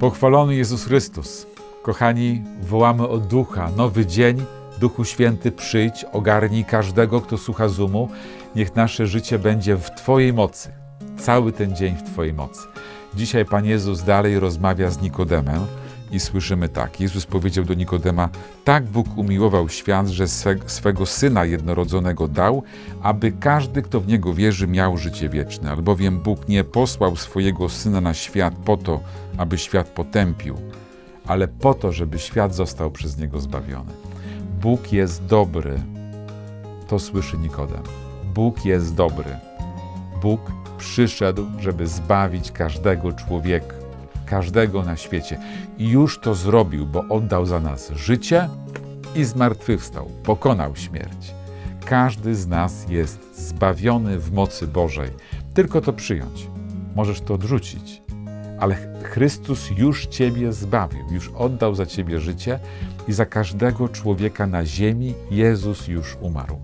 Pochwalony Jezus Chrystus. Kochani, wołamy o ducha, nowy dzień. Duchu Święty, przyjdź, ogarnij każdego, kto słucha Zoomu. Niech nasze życie będzie w Twojej mocy. Cały ten dzień w Twojej mocy. Dzisiaj Pan Jezus dalej rozmawia z Nikodemem i słyszymy tak. Jezus powiedział do Nikodema: Tak Bóg umiłował świat, że swe, swego syna jednorodzonego dał, aby każdy, kto w niego wierzy, miał życie wieczne. Albowiem Bóg nie posłał swojego syna na świat po to, aby świat potępił, ale po to, żeby świat został przez niego zbawiony. Bóg jest dobry. To słyszy Nikodem. Bóg jest dobry. Bóg przyszedł, żeby zbawić każdego człowieka, każdego na świecie. I już to zrobił, bo oddał za nas życie i zmartwychwstał, pokonał śmierć. Każdy z nas jest zbawiony w mocy Bożej. Tylko to przyjąć. Możesz to odrzucić, ale Chrystus już Ciebie zbawił, już oddał za Ciebie życie i za każdego człowieka na ziemi Jezus już umarł.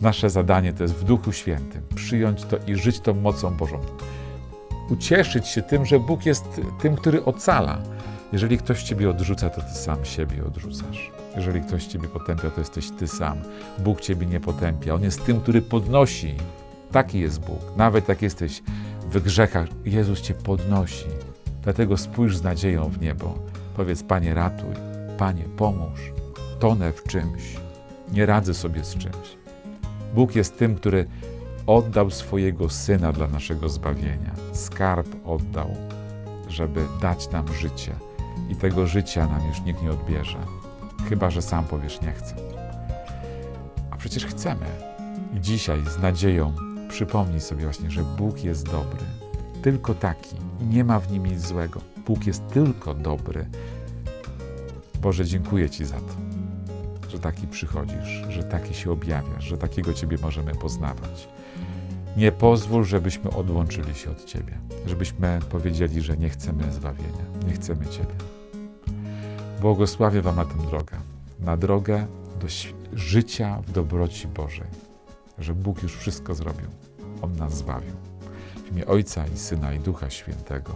Nasze zadanie to jest w Duchu Świętym przyjąć to i żyć tą mocą Bożą. Ucieszyć się tym, że Bóg jest tym, który ocala. Jeżeli ktoś Ciebie odrzuca, to Ty sam siebie odrzucasz. Jeżeli ktoś Ciebie potępia, to jesteś Ty sam. Bóg Ciebie nie potępia. On jest tym, który podnosi. Taki jest Bóg. Nawet jak jesteś w grzechach, Jezus Cię podnosi. Dlatego spójrz z nadzieją w niebo. Powiedz, Panie, ratuj. Panie, pomóż. Tonę w czymś. Nie radzę sobie z czymś. Bóg jest tym, który oddał swojego Syna dla naszego zbawienia. Skarb oddał, żeby dać nam życie. I tego życia nam już nikt nie odbierze. Chyba, że sam powiesz, nie chcę. A przecież chcemy. I dzisiaj z nadzieją przypomnij sobie właśnie, że Bóg jest dobry. Tylko taki. I nie ma w nim nic złego. Bóg jest tylko dobry. Boże, dziękuję Ci za to że taki przychodzisz, że taki się objawiasz, że takiego Ciebie możemy poznawać. Nie pozwól, żebyśmy odłączyli się od Ciebie, żebyśmy powiedzieli, że nie chcemy zbawienia, nie chcemy Ciebie. Błogosławię Wam na tę drogę, na drogę do życia w dobroci Bożej, że Bóg już wszystko zrobił, On nas zbawił. W imię Ojca i Syna i Ducha Świętego.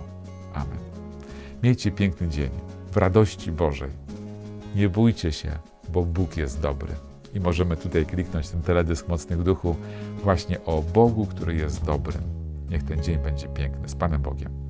Amen. Miejcie piękny dzień w radości Bożej. Nie bójcie się, bo Bóg jest dobry. I możemy tutaj kliknąć ten teledysk Mocnych Duchu właśnie o Bogu, który jest dobrym. Niech ten dzień będzie piękny. Z Panem Bogiem.